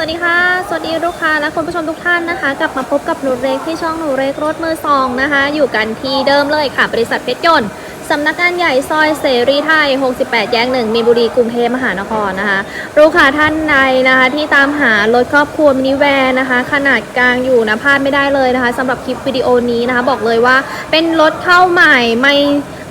สวัสดีค่ะ สวัสดีลูกค้าและคุณผู้ชมทุกท่านนะคะ กลับมาพบกับหนูเล็กที่ช่องหนูเล็กรถมือสองนะคะ อยู่กันที่เดิมเลยค่ะ บริษัทเพชรยนต์สำนักงานใหญ่ซอยเสรีไทย 68 แยกหนึ่งมีนบุรีกรุงเทพมหานครนะคะลูกค้าท่านใดนะคะ ที่ตามหารถครอบครัวมินิแวนนะคะ ขนาดกลางอยู่นะพลาดไม่ได้เลยนะคะสำหรับคลิปวิดีโอนี้นะคะ บอกเลยว่าเป็นรถเข้าใหม่ไม่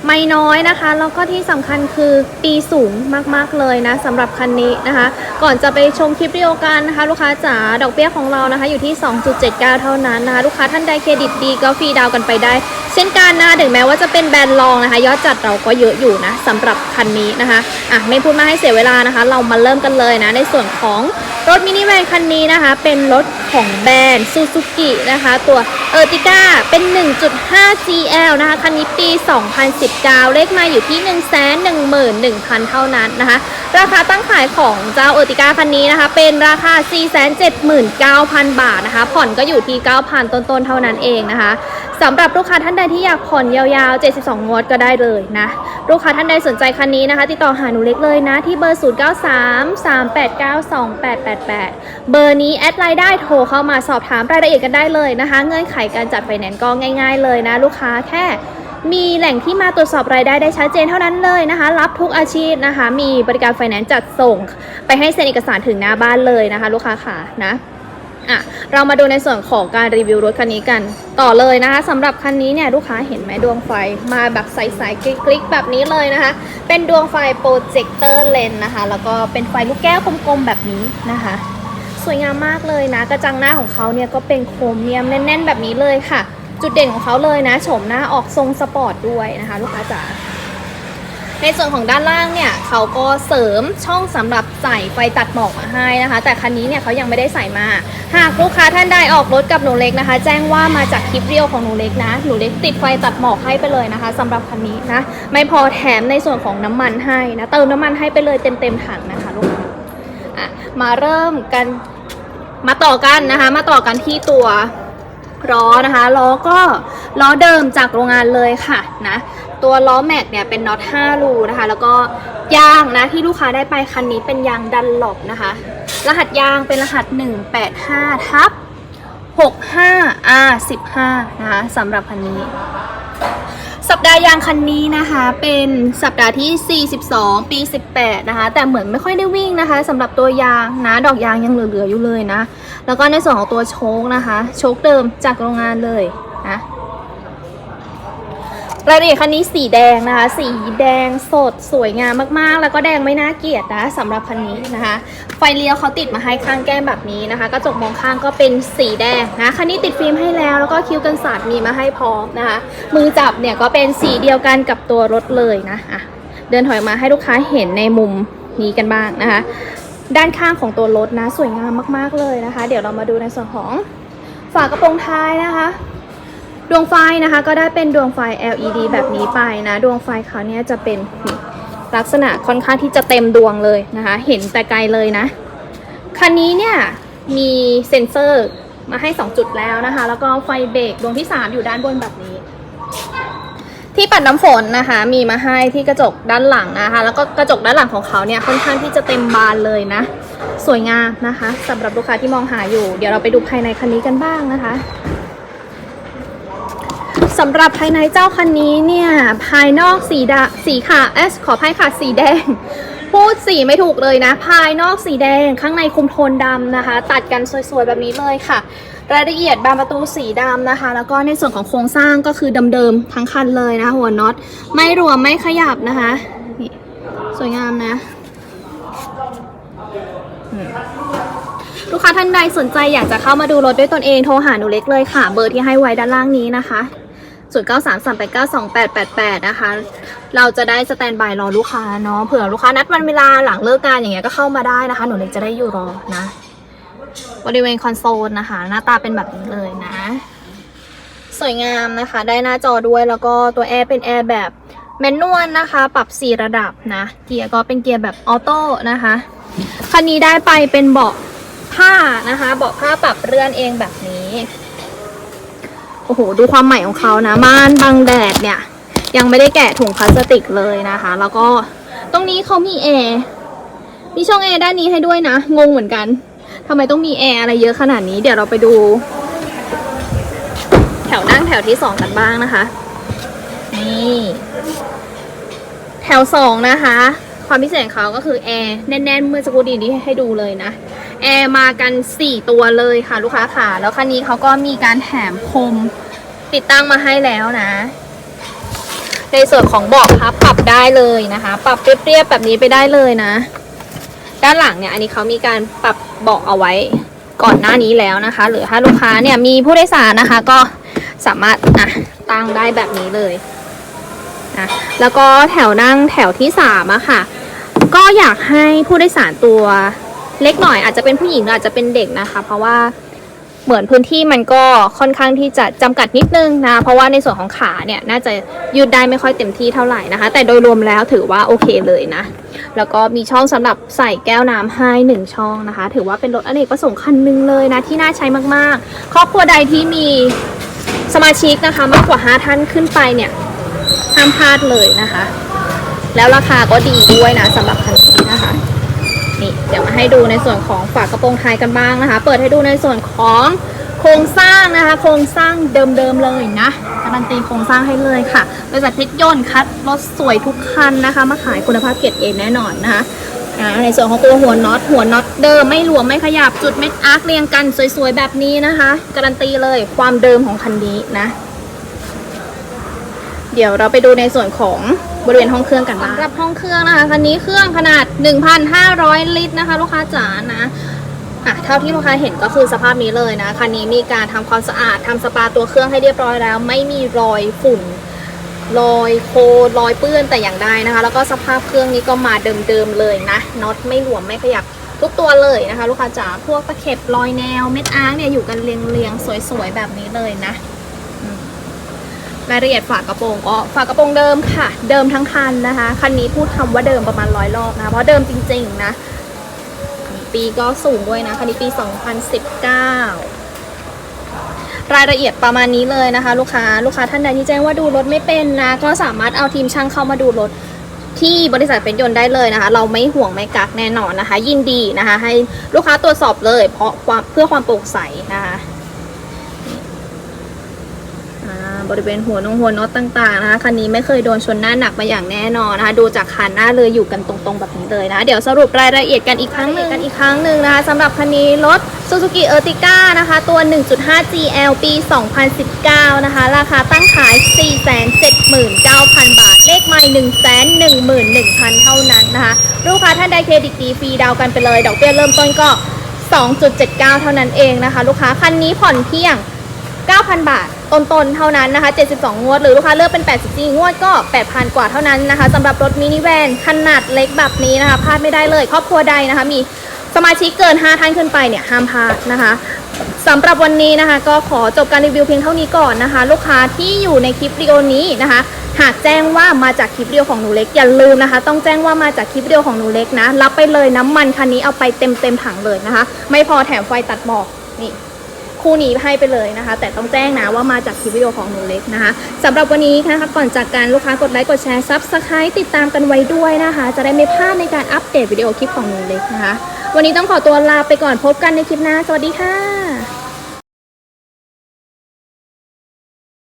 ไม่น้อยนะคะ แล้วก็ที่สำคัญคือปีสูงมากๆเลยนะสำหรับคันนี้นะคะ ก่อนจะไปชมคลิปวิดีโอกันนะคะ ลูกค้าจ๋าดอกเบี้ยของเรานะคะ อยู่ที่ 2.79 เท่านั้นนะคะ ลูกค้าท่านใดเครดิตดีก็ฟรีดาวน์กันไปได้ เช่นกันนะคะถึงแม้ว่าจะเป็นแบรนด์รองนะคะ ยอดจัดเราก็เยอะอยู่นะสำหรับคันนี้นะคะอะไม่พูดมาให้เสียเวลานะคะ เรามาเริ่มกันเลยนะในส่วนของ รถมินิแวนคันนี้นะคะ เป็นรถของแบรนด์ซูซูกินะคะ ตัวเออร์ติก้าเป็น 1.5 GL นะคะ คันนี้ปี 2019 เลขมาอยู่ที่ 111,000 เท่านั้นนะคะ ราคาตั้งขายของเจ้าเออร์ติก้าคันนี้นะคะ เป็นราคา 479,000 บาทนะคะ ผ่อนก็อยู่ที่ 9,000 ต้นๆ เท่านั้นเองนะคะสำหรับลูกค้าท่านใดที่อยากผ่อนยาวๆ 72 งวดก็ได้เลยนะ ลูกค้าท่านใดสนใจคันนี้นะคะ ติดต่อหาหนูเล็กเลยนะ ที่เบอร์ 0933892888 เบอร์นี้แอดไลน์ได้โทรเข้ามาสอบถามรายละเอียดกันได้เลยนะคะ เงื่อนไขการจัดไฟแนนซ์ก็ง่าย ๆ เลยนะ ลูกค้าแค่มีแหล่งที่มาตรวจสอบรายได้ได้ชัดเจนเท่านั้นเลยนะคะ รับทุกอาชีพนะคะ มีบริการไฟแนนซ์จัดส่ง ไปให้เซ็นเอกสารถึงหน้าบ้านเลยนะคะ ลูกค้าค่ะนะ อะเรามาดูในส่วนของการรีวิวรถคันนี้กัน ต่อเลยนะคะสำหรับคันนี้เนี่ยลูกค้าเห็นไหมดวงไฟมาแบบใสๆคลิกๆแบบนี้เลยนะคะ เป็นดวงไฟโปรเจคเตอร์เลนนะคะ แล้วก็เป็นไฟลูกแก้วกลมๆแบบนี้นะคะสวยงามมากเลยนะ กระจังหน้าของเขาเนี่ยก็เป็นโครเมียมแน่น ๆ แบบนี้เลยค่ะ จุดเด่นของเขาเลยนะโฉมหน้าออกทรงสปอร์ตด้วยนะคะ ลูกค้าจ๋า ในส่วนของด้านล่างเนี่ยเขาก็เสริมช่องสำหรับใส่ไฟตัดหมอกมาให้นะคะ แต่คันนี้เนี่ยเขายังไม่ได้ใส่มา หากลูกค้าท่านใดออกรถกับหนูเล็กนะคะ แจ้งว่ามาจากคลิปเรียวของหนูเล็กนะหนูเล็กติดไฟตัดหมอกให้ไปเลยนะคะสำหรับคันนี้นะไม่พอแถมในส่วนของน้ำมันให้นะเติมน้ำมันให้ไปเลยเต็มๆถังนะคะลูกค้าอะมาเริ่มกันมาต่อกันนะคะ มาต่อกันที่ตัวล้อนะคะล้อก็ล้อเดิมจากโรงงานเลยค่ะนะ ตัวล้อแม็กเนี่ยเป็นน็อต5รูนะคะ แล้วก็ยางนะที่ลูกค้าได้ไปคันนี้เป็นยางดันหลบนะคะ รหัสยางเป็นรหัส 185ทับ 65 R 15 นะคะสำหรับคันนี้ สัปดาห์ยางคันนี้นะคะเป็นสัปดาห์ที่ 42 ปี 18 นะคะ แต่เหมือนไม่ค่อยได้วิ่งนะคะสำหรับตัวยางนะ ดอกยางยังเหลือๆอยู่เลยนะ แล้วก็ในส่วนของตัวโชคนะคะ โชคเดิมจากโรงงานเลยนะ รายละเอียดคันนี้สีแดงนะคะ สีแดงสดสวยงามมากๆ แล้วก็แดงไม่น่าเกลียดนะสำหรับคันนี้นะคะ ไฟเลี้ยวเขาติดมาให้ข้างแก้มแบบนี้นะคะกระจกมองข้างก็เป็นสีแดงนะคันนี้ติดฟิล์มให้แล้วแล้วก็คิ้วกันสาดมีมาให้พร้อมนะคะ มือจับเนี่ยก็เป็นสีเดียวกันกับตัวรถเลยนะอะเดินถอยมาให้ลูกค้าเห็นในมุมนี้กันบ้างนะคะ ด้านข้างของตัวรถนะสวยงามมากๆเลยนะคะ เดี๋ยวเรามาดูในส่วนของฝากระโปรงท้ายนะคะ ดวงไฟนะคะก็ได้เป็นดวงไฟ LED แบบนี้ไปนะ ดวงไฟเขาเนี่ยจะเป็นลักษณะค่อนข้างที่จะเต็มดวงเลยนะคะ เห็นแต่ไกลเลยนะ คันนี้เนี่ยมีเซ็นเซอร์มาให้ 2 จุดแล้วนะคะ แล้วก็ไฟเบรกดวงที่ 3 อยู่ด้านบนแบบนี้ ที่ปัดน้ำฝนนะคะ มีมาให้ที่กระจกด้านหลังนะคะ แล้วก็กระจกด้านหลังของเขาเนี่ยค่อนข้างที่จะเต็มบานเลยนะ สวยงามนะคะสำหรับลูกค้าที่มองหาอยู่ เดี๋ยวเราไปดูภายในคันนี้กันบ้างนะคะ สำหรับภายในเจ้าคันนี้เนี่ย ภายนอกสีดาสีค่ะเอสขออภัยค่ะสีแดง พูดสีไม่ถูกเลยนะ ภายนอกสีแดงข้างในคุมโทนดำนะคะ ตัดกันสวยๆแบบนี้เลยค่ะ รายละเอียดบานประตูสีดำนะคะ แล้วก็ในส่วนของโครงสร้างก็คือเดิมๆทั้งคันเลยนะหัวน็อตไม่รวมไม่ขยับนะคะนี่สวยงามนะลูกค้าท่านใดสนใจอยากจะเข้ามาดูรถด้วยตนเองโทรหาหนูเล็กเลยค่ะ เบอร์ที่ให้ไว้ด้านล่างนี้นะคะ 0 9 3 3 8 9 2 8 8 8 นะคะ เราจะได้สแตนบายรอลูกค้าเนาะเผื่อลูกค้านัดวันเวลาหลังเลิกงานอย่างเงี้ยก็เข้ามาได้นะคะ หนูเล็กจะได้อยู่รอนะ บริเวณคอนโซลนะคะ หน้าตาเป็นแบบนี้เลยนะ สวยงามนะคะ ได้หน้าจอด้วยแล้วก็ตัวแอร์เป็นแอร์แบบแมนนวลนะคะ ปรับ 4 ระดับนะ เกียร์ก็เป็นเกียร์แบบออโต้นะคะ คันนี้ได้ไปเป็นเบาะผ้านะคะ เบาะผ้าปรับเลื่อนเองแบบนี้ โอ้โห ดูความใหม่ของเขานะม่านบังแดดเนี่ย ยังไม่ได้แกะถุงพลาสติกเลยนะคะ แล้วก็ตรงนี้เขามีแอร์มีช่องแอร์ด้านนี้ให้ด้วยนะ งงเหมือนกันทำไมต้องมีแอร์อะไรเยอะขนาดนี้เดี๋ยวเราไปดู แถวนั่งแถวที่สองกันบ้างนะคะนี่แถวสองนะคะ ความพิเศษของเขาก็คือแอร์แน่นๆเมื่อสักครู่ดีที่ให้ดูเลยนะ แอร์มากัน 4 ตัวเลยค่ะลูกค้าค่ะ แล้วคันนี้เขาก็มีการแถมพรมติดตั้งมาให้แล้วนะ ในส่วนของเบาะพับปรับได้เลยนะคะ ปรับเรียบๆแบบนี้ไปได้เลยนะ ด้านหลังเนี่ย อันนี้เขามีการปรับเบาะเอาไว้ก่อนหน้านี้แล้วนะคะ หรือถ้าลูกค้าเนี่ยมีผู้โดยสารนะคะ ก็สามารถอะตั้งได้แบบนี้เลยนะแล้วก็แถวนั่งแถวที่สามอะค่ะ ก็อยากให้ผู้โดยสารตัว เล็กหน่อยอาจจะเป็นผู้หญิงหรืออาจจะเป็นเด็กนะคะ เพราะว่าเหมือนพื้นที่มันก็ค่อนข้างที่จะจำกัดนิดนึงนะ เพราะว่าในส่วนของขาเนี่ยน่าจะยืดได้ไม่ค่อยเต็มที่เท่าไหร่นะคะ แต่โดยรวมแล้วถือว่าโอเคเลยนะ แล้วก็มีช่องสำหรับใส่แก้วน้ำให้หนึ่งช่องนะคะ ถือว่าเป็นรถอเนกประสงค์คันหนึ่งเลยนะที่น่าใช้มากๆ ครอบครัวใดที่มีสมาชิกนะคะมากกว่า 5 ท่านขึ้นไปเนี่ยห้ามพลาดเลยนะคะ แล้วราคาก็ดีด้วยนะสำหรับคัน นี่เดี๋ยวมาให้ดูในส่วนของฝากระโปรงท้ายกันบ้างนะคะ เปิดให้ดูในส่วนของโครงสร้างนะคะ โครงสร้างเดิมๆเลยนะการันตีโครงสร้างให้เลยค่ะบริษัทเพชรยนต์คัดรถสวยทุกคันนะคะ มาขายคุณภาพเกรดเอแน่นอนนะคะในส่วนของตัวหัวน็อตหัวน็อตเดิมไม่หลวมไม่ขยับจุดเม็ดอาร์คเรียงกันสวยๆแบบนี้นะคะ การันตีเลยความเดิมของคันนี้นะ เดี๋ยวเราไปดูในส่วนของบริเวณห้องเครื่องกันบ้างสำหรับห้องเครื่องนะคะคันนี้เครื่องขนาด 1,500 ลิตรนะคะ ลูกค้าจ๋านะอะเท่าที่ลูกค้าเห็นก็คือสภาพนี้เลยนะคันนี้มีการทำความสะอาดทำสปาตัวเครื่องให้เรียบร้อยแล้ว ไม่มีรอยฝุ่นรอยโครอยเปื้อนแต่อย่างใดนะคะ แล้วก็สภาพเครื่องนี้ก็มาเดิมๆเลยนะน็อตไม่หลวมไม่ขยับทุกตัวเลยนะคะ ลูกค้าจ๋าพวกตะเข็บรอยแนวเม็ดอาร์เนี่ยอยู่กันเรียงๆสวยๆแบบนี้เลยนะ รายละเอียดฝากระโปรงก็ฝากระโปรงเดิมค่ะ เดิมทั้งคันนะคะ คันนี้พูดคำว่าเดิมประมาณร้อยรอบนะคะเพราะเดิมจริงๆนะปีก็สูงด้วยนะคันนี้ปี 2019 รายละเอียดประมาณนี้เลยนะคะ ลูกค้าลูกค้าท่านใดที่แจ้งว่าดูรถไม่เป็นนะ ก็สามารถเอาทีมช่างเข้ามาดูรถที่บริษัทเป็นยนต์ได้เลยนะคะ เราไม่ห่วงไม่กักแน่นอนนะคะ ยินดีนะคะ ให้ลูกค้าตรวจสอบเลย เพราะความเพื่อความโปร่งใสนะคะ อ่า บริเวณหัวนงหัวน็อตต่างๆนะคะคันนี้ไม่เคยโดนชนหน้าหนักมาอย่างแน่นอนนะคะดูจากคันหน้าเลยอยู่กันตรงๆแบบนี้เลยนะ เดี๋ยวสรุปรายละเอียดกันอีกครั้งหนึ่งกันอีกครั้งหนึ่งนะคะสำหรับคันนี้รถ Suzuki Ertiga นะคะ ตัว 1.5 GL ปี 2019 นะคะ ราคาตั้งขาย 479,000 บาท เลขไม่111,000 เท่านั้นนะคะ ลูกค้าท่านใดเครดิตดีฟรีดาวกันไปเลย ดอกเบี้ยเริ่มต้นก็ 2.79 เท่านั้นเองนะคะ ลูกค้าคันนี้ผ่อนเพียง 9,000 บาทต้นๆเท่านั้นนะคะ 72 งวด หรือลูกค้าเลือกเป็น 84 งวดก็ 8,000 กว่าเท่านั้นนะคะสำหรับรถมินิแวนขนาดเล็กแบบนี้นะคะพลาดไม่ได้เลย ครอบครัวใดนะคะ มีสมาชิกเกิน 5 ท่านขึ้นไปเนี่ยห้ามพลาดนะคะสำหรับวันนี้นะคะ ก็ขอจบการรีวิวเพียงเท่านี้ก่อนนะคะ ลูกค้าที่อยู่ในคลิปวิดีโอนี้นะคะ หากแจ้งว่ามาจากคลิปวิดีโอของหนูเล็กอย่าลืมนะคะ ต้องแจ้งว่ามาจากคลิปวิดีโอของหนูเล็กนะรับไปเลยน้ำมันคันนี้เอาไปเต็มเต็มถังเลยนะคะ ไม่พอแถมไฟตัดหมอกนี่ คู่นี้ให้ไปเลยนะคะ แต่ต้องแจ้งนะว่ามาจากคลิปวิดีโอของหนูเล็กนะคะสำหรับวันนี้นะคะก่อนจากการลูกค้ากดไลค์กดแชร์ซับสไครต์ติดตามกันไว้ด้วยนะคะ จะได้ไม่พลาดในการอัปเดตวิดีโอคลิปของหนูเล็กนะคะ วันนี้ต้องขอตัวลาไปก่อนพบกันในคลิปหน้า สวัสดีค่ะ